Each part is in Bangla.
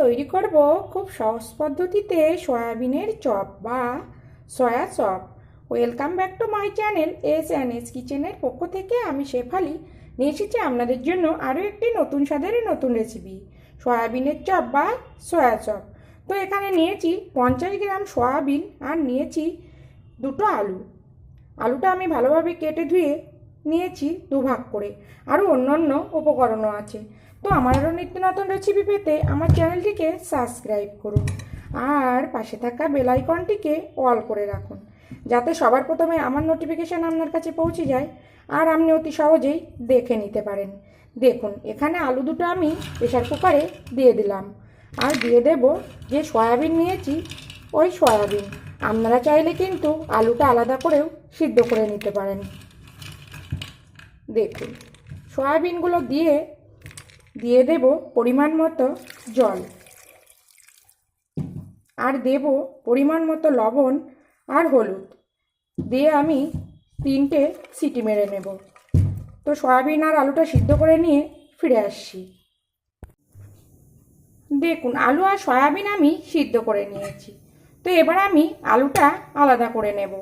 তৈরি করব খুব সহজ পদ্ধতিতে সয়াবিনের চপ বা soya chop. Welcome back to my channel S and S কিচেনের পক্ষ থেকে আমি শেফালি। নিয়ে এসেছি আপনাদের জন্য আরও একটি নতুন স্বাদের নতুন রেসিপি সয়াবিনের চপ বা সয়া চপ। তো এখানে নিয়েছি পঞ্চাশ গ্রাম সয়াবিন আর নিয়েছি দুটো আলু। আলুটা আমি ভালোভাবে কেটে ধুয়ে নিয়েছি দুভাগ করে। আরও অন্য অন্য উপকরণও আছে। তো আমার আরও নিত্য নতুন রেসিপি পেতে আমার চ্যানেলটিকে সাবস্ক্রাইব করুন আর পাশে থাকা বেল আইকনটিকে অল করে রাখুন, যাতে সবার প্রথমে আমার নোটিফিকেশান আপনার কাছে পৌঁছে যায় আর আপনি অতি সহজেই দেখে নিতে পারেন। দেখুন, এখানে আলু দুটো আমি প্রেশার কুকারে দিয়ে দিলাম। আর দিয়ে দেব যে সয়াবিন নিয়েছি, ওই সয়াবিন আপনারা চাইলে কিন্তু আলুটা আলাদা করেও সিদ্ধ করে নিতে পারেন। দেখুন সয়াবিনগুলো দিয়ে দিয়ে দেব পরিমাণ মতো জল। আর দেব পরিমাণ মতো লবণ আর হলুদ। দিয়ে আমি তিনটে সিটি মেরে নেব। তো সয়াবিন আর আলুটা সিদ্ধ করে নিয়ে ফিরে আসছি। দেখুন, আলু আর সয়াবিন আমি সিদ্ধ করে নিয়েছি। তো এবার আমি আলুটা আলাদা করে নেব।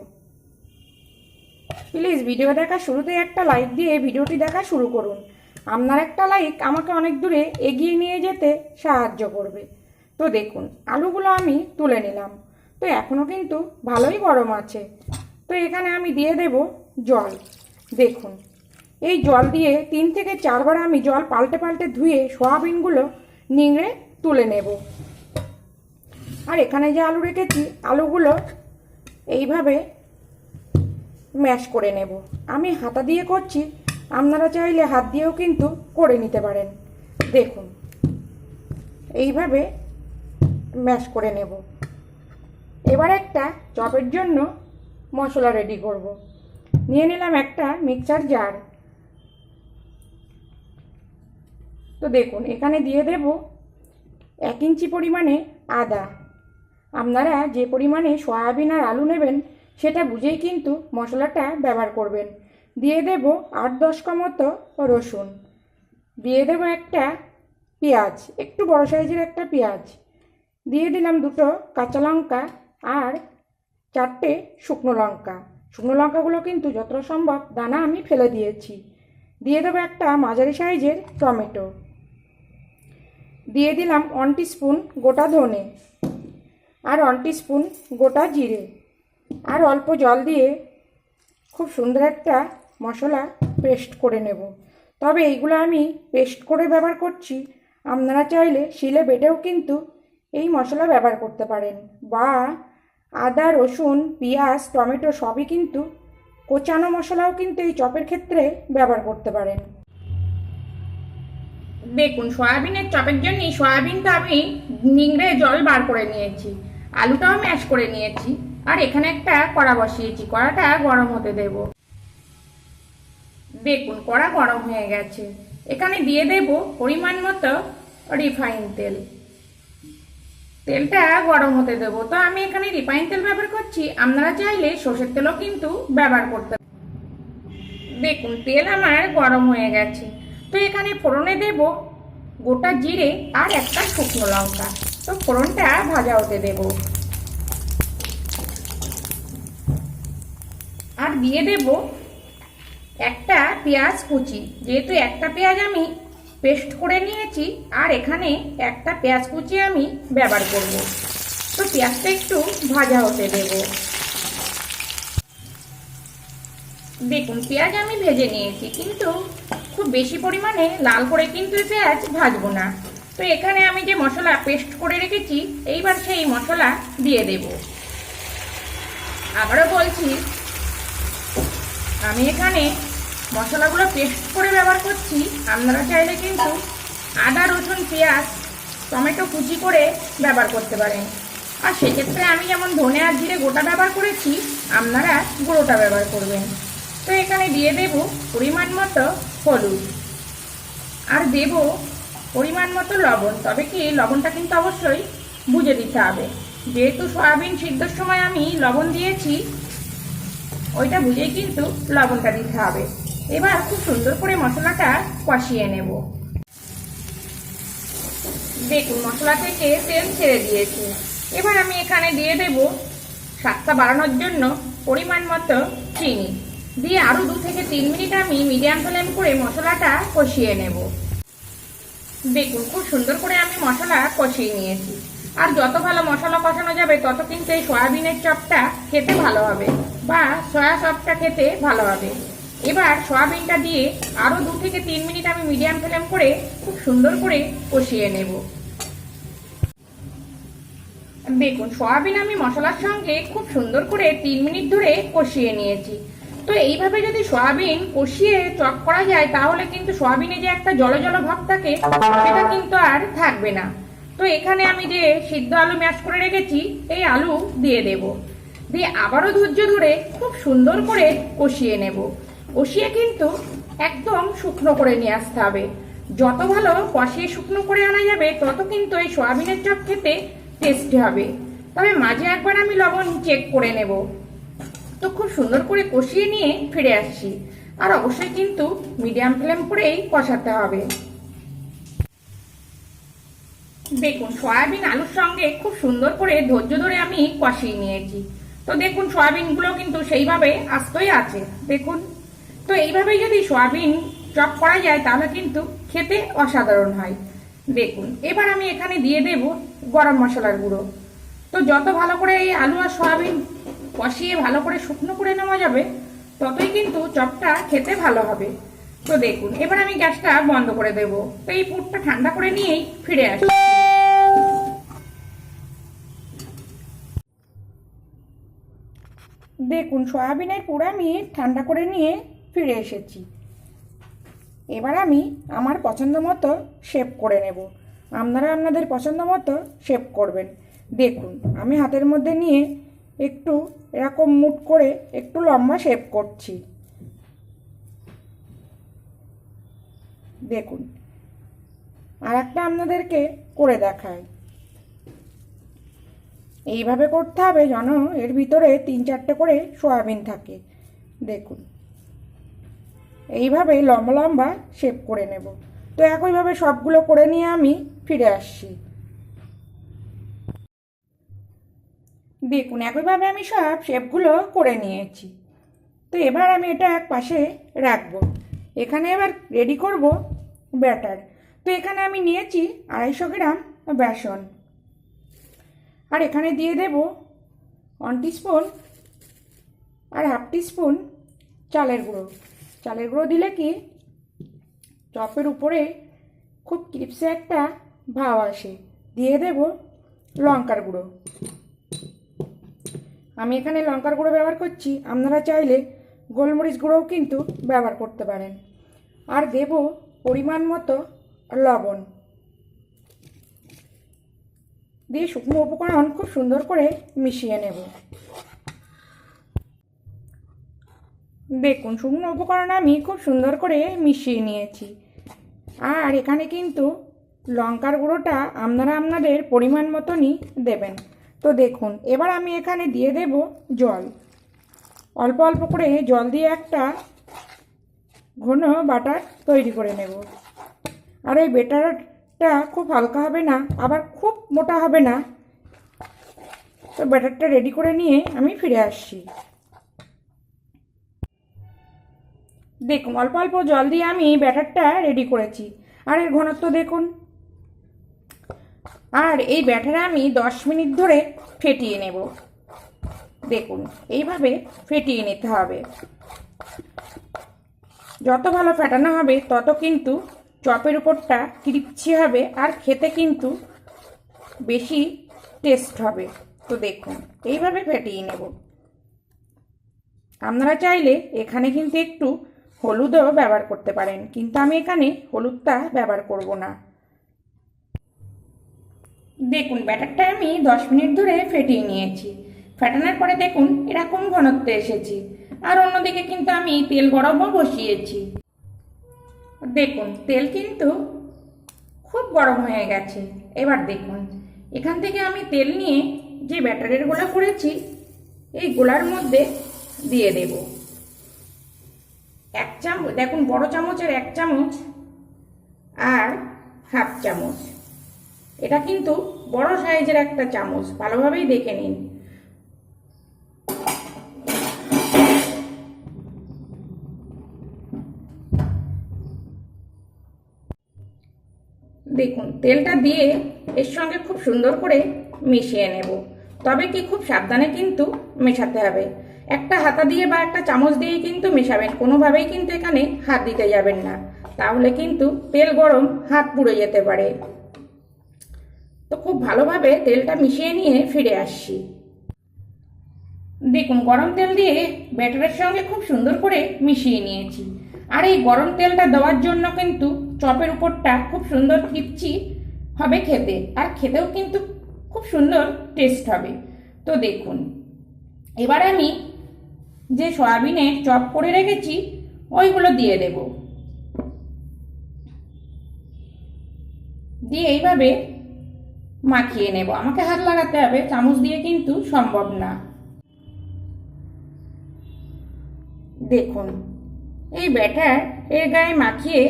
প্লিজ, ভিডিও দেখা শুরুতে একটা লাইক দিয়ে ভিডিওটি দেখা শুরু করুন। আপনার একটা লাইক আমাকে অনেক দূরে এগিয়ে নিয়ে যেতে সাহায্য করবে। তো দেখুন, আলুগুলো আমি তুলে নিলাম। তো এখনও কিন্তু ভালোই গরম আছে। তো এখানে আমি দিয়ে দেব জল। দেখুন, এই জল দিয়ে তিন থেকে চারবার আমি জল পাল্টে পাল্টে ধুয়ে সয়াবিনগুলো নিংড়ে তুলে নেব। আর এখানে যে আলু রেখেছি, আলুগুলো এইভাবে ম্যাশ করে নেব। আমি হাতা দিয়ে করছি আপনারা চাইলে হাত দিয়েও কিন্তু করে নিতে পারেন। দেখুন, এইভাবে ম্যাশ করে নেব। এবার একটা চপের জন্য মশলা রেডি করব। নিয়ে নিলাম একটা মিক্সার জার তো দেখুন, এখানে দিয়ে দেব এক ইঞ্চি পরিমাণে আদা। আপনারা যে পরিমাণে সয়াবিন আর আলু নেবেন, সেটা বুঝেই কিন্তু মশলাটা ব্যবহার করবেন। দিয়ে দেব আট দশকা মতো রসুন। দিয়ে দেব একটা পেঁয়াজ, একটু বড় সাইজের একটা পেঁয়াজ। দিয়ে দিলাম দুটো কাঁচা লঙ্কা আর চারটে শুকনো লঙ্কা। শুকনো লঙ্কাগুলো কিন্তু যতটা সম্ভব দানা আমি ফেলে দিয়েছি। দিয়ে দেবো একটা মাঝারি সাইজের টমেটো। দিয়ে দিলাম ওয়ান স্পুন গোটা ধনে আর ওয়ান স্পুন গোটা জিরে। আর অল্প জল দিয়ে খুব সুন্দর একটা মশলা পেস্ট করে নেব। তবে এইগুলো আমি পেস্ট করে ব্যবহার করছি। আপনারা চাইলে শিলে বেটেও কিন্তু এই মশলা ব্যবহার করতে পারেন। বা আদা, রসুন, পেঁয়াজ, টমেটো সবই কিন্তু কোচানো মশলাও কিন্তু এই চপের ক্ষেত্রে ব্যবহার করতে পারেন। দেখুন, সয়াবিনের চপের জন্য সয়াবিনটা আমি নিংড়ে জল বার করে নিয়েছি। আলুটাও ম্যাশ করে নিয়েছি। আর এখানে একটা কড়া বসিয়েছি। কড়াটা গরম হতে দেব। দেখুন, কড়া গরম হয়ে গেছে। এখানে দিয়ে দেব পরিমাণ মতো রিফাইন তেল। তেলটা গরম হতে দেব। তো আমি এখানে রিফাইন তেল ব্যবহার করছি। আপনারা চাইলে সর্ষের তেলও কিন্তু ব্যবহার করতে দেখুন, তেল আমার গরম হয়ে গেছে। তো এখানে ফোড়নে দেব গোটা জিরে আর একটা শুকনো লঙ্কা। তো ফোড়নটা ভাজা হতে দেব। আর দিয়ে দেব একটা পেঁয়াজ কুচি। যেহেতু একটা পেঁয়াজ আমি পেস্ট করে নিয়েছি, আর এখানে একটা পেঁয়াজ কুচি আমি ব্যবহার করব। তো পেঁয়াজটা একটু ভাজা হতে দেব। দেখুন, পেঁয়াজ আমি ভেজে নিয়েছি, কিন্তু খুব বেশি পরিমাণে লাল করে কিন্তু পেঁয়াজ ভাজবো না। তো এখানে আমি যে মশলা পেস্ট করে রেখেছি, এইবার সেই মশলা দিয়ে দেব। আবারও বলছি, আমি এখানে মশলাগুলো পেস্ট করে ব্যবহার করছি। আপনারা চাইলে কিন্তু আদা, রসুন, পেঁয়াজ, টমেটো কুচি করে ব্যবহার করতে পারেন। আর সেক্ষেত্রে আমি যেমন ধনে আর জিরে গোটা ব্যবহার করেছি, আপনারা গুঁড়োটা ব্যবহার করবেন। তো এখানে দিয়ে দেব পরিমাণ মতো হলুদ। আর দেব পরিমাণ মতো লবণ। তবে কি লবণটা কিন্তু অবশ্যই বুঝে দিতে হবে। যেহেতু সয়াবিন সিদ্ধর সময় আমি লবণ দিয়েছি, ওইটা বুঝেই কিন্তু লবণটা দিতে হবে। এবার খুব সুন্দর করে মশলাটা কষিয়ে নেব। দেখুন, মশলা থেকে তেল ছেড়ে দিয়েছি। এবার আমি এখানে দিয়ে দেব স্বাদটা বাড়ানোর জন্য পরিমাণ মতো চিনি। দিয়ে আরও দু থেকে তিন মিনিট আমি মিডিয়াম ফ্লেম করে মশলাটা কষিয়ে নেব। দেখুন, খুব সুন্দর করে আমি মশলা কষিয়ে নিয়েছি। আর যত ভালো মশলা কষানো যাবে, তত কিন্তু এই সয়াবিনের চপটা খেতে ভালো হবে বা সয়া চপটা খেতে ভালো হবে। এবার সয়াবিনটা দিয়ে আরও দু থেকে তিন মিনিট আমি মিডিয়াম ফ্লেম করে খুব সুন্দর করে কষিয়ে নেব। দেখুন, সয়াবিন আমি মশলার সঙ্গে খুব সুন্দর করে তিন মিনিট ধরে কষিয়ে নিয়েছি। তো এইভাবে যদি সয়াবিন কষিয়ে চপ করা যায়, তাহলে কিন্তু সয়াবিনে যে একটা জল জল ভাব থাকে, সেটা কিন্তু আর থাকবে না। তো এখানে আমি যে সিদ্ধ আলু ম্যাশ করে রেখেছি, এই আলু দিয়ে দেব। দিয়ে আবারও ধৈর্য ধরে খুব সুন্দর করে কষিয়ে নেব। কষিয়ে কিন্তু একদম শুকনো করে নিয়ে আসতে হবে। যত ভালো কষিয়ে শুকনো করে আনা যাবে, তত কিন্তু এই সয়াবিনের চপ খেতে টেস্টি হবে। তবে মাঝে একবার আমি লবণ চেক করে নেব। তো খুব সুন্দর করে কষিয়ে নিয়ে ফিরে আসছি। আর অবশ্যই কিন্তু মিডিয়াম ফ্লেম করেই কষাতে হবে। দেখুন, সয়াবিন আলুর সঙ্গে খুব সুন্দর করে ধৈর্য ধরে আমি কষিয়ে নিয়েছি। তো দেখুন, সয়াবিনগুলো কিন্তু সেইভাবে আস্তই আছে। দেখুন। তো এইভাবেই যদি সয়াবিন চপ করা যায়, তাহলে কিন্তু খেতে অসাধারণ হয়। দেখুন, এবার আমি এখানে দিয়ে দেব গরম মশলার গুঁড়ো। তো যত ভালো করে এই আলু আর সয়াবিন কষিয়ে ভালো করে শুকনো করে নেওয়া যাবে, ততই কিন্তু চপটা খেতে ভালো হবে। তো দেখুন, এবার আমি গ্যাসটা বন্ধ করে দেব। তো এই পুরটা ঠান্ডা করে নিয়েই ফিরে আসি দেখুন, সয়াবিনের পুর আমি ঠান্ডা করে নিয়ে ফিরে এসেছি। এবার আমি আমার পছন্দ মতো শেপ করে নেব। আপনারা আপনাদের পছন্দ মতো শেপ করবেন। দেখুন, আমি হাতের মধ্যে নিয়ে একটু এরকম মুট করে একটু লম্বা শেপ করছি। দেখুন আর একটা আপনাদেরকে করে দেখায় এইভাবে করতে হবে যেন এর ভিতরে তিন চারটে করে সয়াবিন থাকে। দেখুন এইভাবে লম্বা লম্বা শেপ করে নেব। তো একইভাবে সবগুলো করে নিয়ে আমি ফিরে আসছি। দেখুন, একইভাবে আমি সব শেপগুলো করে নিয়েছি। তো এবার আমি এটা এক পাশে রাখব। এখানে এবার রেডি করব ব্যাটার তো এখানে আমি নিয়েছি আড়াইশো গ্রাম বেসন। আর এখানে দিয়ে দেব ওয়ান স্পুন আর হাফ স্পুন চালের গুঁড়ো। চালের গুঁড়ো দিলে কি চপের উপরে খুব ক্রিপসে একটা ভাব আসে। দিয়ে দেব লঙ্কার গুঁড়ো। আমি এখানে লঙ্কার গুঁড়ো ব্যবহার করছি। আপনারা চাইলে গোলমরিচ গুঁড়োও কিন্তু ব্যবহার করতে পারেন। আর দেব পরিমাণ মতো লবণ। দিয়ে শুকনো উপকরণ খুব সুন্দর করে মিশিয়ে নেব। দেখুন, শুকনো উপকরণ আমি খুব সুন্দর করে মিশিয়ে নিয়েছি। আর এখানে কিন্তু লঙ্কার গুঁড়োটা আপনারা আপনাদের পরিমাণ মতনই দেবেন। তো দেখুন, এবার আমি এখানে দিয়ে দেব জল। অল্প অল্প করে জল দিয়ে একটা ঘন বাটার তৈরি করে নেব। আর এই বেটারটা খুব হালকা হবে না, আবার খুব মোটা হবে না। তো ব্যাটারটা রেডি করে নিয়ে আমি ফিরে আসছি। দেখুন, অল্প অল্প জল দিয়ে আমি ব্যাটারটা রেডি করেছি। আর এর ঘনত্ব দেখুন। আর এই ব্যাটারে আমি দশ মিনিট ধরে ফেটিয়ে নেব। দেখুন, এইভাবে ফেটিয়ে নিতে হবে। যত ভালো ফেটানো হবে, তত কিন্তু চপের উপরটা ক্রিপচি হবে আর খেতে কিন্তু বেশি টেস্ট হবে। তো দেখুন, এইভাবে ফেটিয়ে নেব। আপনারা চাইলে এখানে কিন্তু একটু হলুদও ব্যবহার করতে পারেন, কিন্তু আমি এখানে হলুদটা ব্যবহার করব না। দেখুন, ব্যাটারটা আমি দশ মিনিট ধরে ফেটিয়ে নিয়েছি। ফেটানোর পরে দেখুন, এরকম ঘনত্ব এসেছি। আর অন্যদিকে কিন্তু আমি তেল গরমও বসিয়েছি। দেখুন, তেল কিন্তু খুব গরম হয়ে গেছে। এবার দেখুন, এখান থেকে আমি তেল নিয়ে যে ব্যাটারের গোলা করেছি, এই গোলার মধ্যে দিয়ে দেব। এক চামচ, দেখুন বড় চামচের এক চামচ আর হাফ চামচ। এটা কিন্তু বড় সাইজের একটা চামচ, ভালোভাবেই দেখে নিন। দেখুন, তেলটা দিয়ে এর সঙ্গে খুব সুন্দর করে মিশিয়ে নেব। তবে কি খুব সাবধানে কিন্তু মেশাতে হবে। একটা হাতা দিয়ে বা একটা চামচ দিয়ে কিন্তু মেশাবেন। কোনোভাবেই কিন্তু এখানে হাত দিতে যাবেন না। তাহলে কিন্তু তেল গরম, হাত পুড়ে যেতে পারে। তো খুব ভালোভাবে তেলটা মিশিয়ে নিয়ে ফিরে আসছি। দেখুন, গরম তেল দিয়ে ব্যাটারের সঙ্গে খুব সুন্দর করে মিশিয়ে নিয়েছি। আর এই গরম তেলটা দেওয়ার জন্য কিন্তু চপের উপরটা খুব সুন্দর কিপচি হবে খেতে। আর খেতেও কিন্তু খুব সুন্দর টেস্ট হবে। তো দেখুন, এবার আমি যে সয়াবিনের চপ করে রেখেছি, ওইগুলো দিয়ে দেব। দিয়ে এইভাবে মাখিয়ে নেব। আমাকে হাত লাগাতে হবে, চামচ দিয়ে কিন্তু সম্ভব না। দেখুন, এই ব্যাটার এর গায়ে মাখিয়ে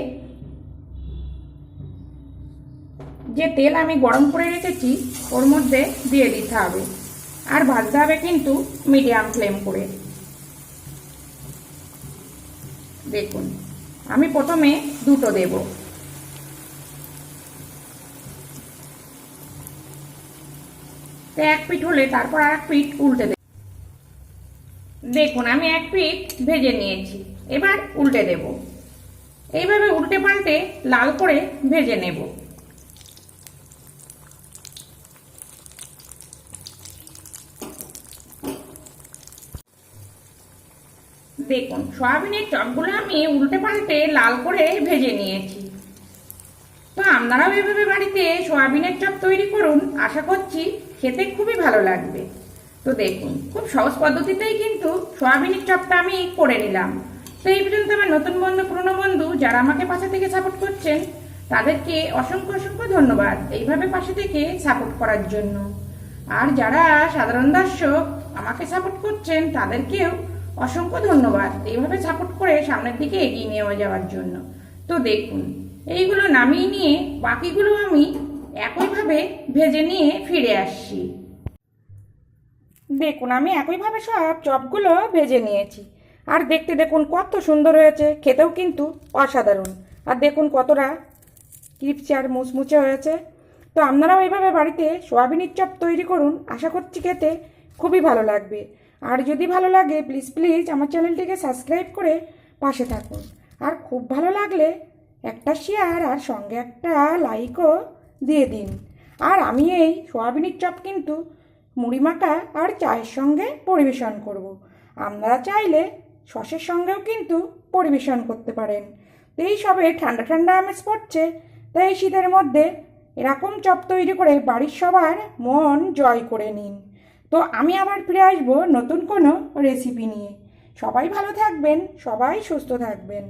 যে তেল আমি গরম করে রেখেছি, ওর মধ্যে দিয়ে দিতে হবে। আর ভাজতে হবে কিন্তু মিডিয়াম ফ্লেম করে। দেখুন, আমি প্রথমে দুটো দেব। তো এক পিঠ হলে তারপর আর এক পিঠ উল্টে দেব। দেখুন, আমি এক পিঠ ভেজে নিয়েছি, এবার উল্টে দেব। এইভাবে উল্টে পাল্টে লাল করে ভেজে নেব। দেখুন, সয়াবিনের চপগুলো আমি উল্টে পাল্টে লাল করে ভেজে নিয়েছি। তো আপনারাও এভাবে বাড়িতে সয়াবিনের চপ তৈরি করুন, আশা করছি খেতে খুবই ভালো লাগবে। তো দেখুন, খুব সহজ পদ্ধতিতেই কিন্তু সয়াবিনের চপটা আমি করে নিলাম। তো এই পর্যন্ত আমার নতুন বন্ধু, পুরনো বন্ধু যারা আমাকে পাশে থেকে সাপোর্ট করছেন, তাদেরকে অসংখ্য অসংখ্য ধন্যবাদ এইভাবে পাশে থেকে সাপোর্ট করার জন্য। আর যারা সাধারণ দর্শক আমাকে সাপোর্ট করছেন, তাদেরকেও অসংখ্য ধন্যবাদ। এইভাবে সাপোর্ট করে সামনের দিকে এগিয়ে নিয়ে যাওয়ার জন্য। তো দেখুন, এইগুলো নামিয়ে নিয়ে বাকিগুলো আমি একইভাবে ভেজে নিয়ে ফিরে আসছি। দেখুন, আমি একইভাবে সব চপগুলো ভেজে নিয়েছি। আর দেখতে দেখুন কত সুন্দর হয়েছে, খেতেও কিন্তু অসাধারণ। আর দেখুন কতটা ক্রিপচি আর মুচমুচে হয়েছে। তো আপনারাও এইভাবে বাড়িতে সোয়াবিনের চপ তৈরি করুন, আশা করছি খেতে খুবই ভালো লাগবে। আর যদি ভালো লাগে প্লিজ প্লিজ আমার চ্যানেলটিকে সাবস্ক্রাইব করে পাশে থাকুন। আর খুব ভালো লাগলে একটা শেয়ার আর সঙ্গে একটা লাইকও দিয়ে দিন। আর আমি এই সোয়াবিনের চপ কিন্তু মুড়ি মাখা আর চায়ের সঙ্গে পরিবেশন করব। আপনারা চাইলে সসের সঙ্গেও কিন্তু পরিবেশন করতে পারেন। তো এই সবে ঠান্ডা ঠান্ডা আমেজ পড়ছে, তাই শীতের মধ্যে এরকম চপ তৈরি করে বাড়ির সবার মন জয় করে নিন। তো আমি আবার ফিরে আসব নতুন কোনো রেসিপি নিয়ে। সবাই ভালো থাকবেন, সবাই সুস্থ থাকবেন।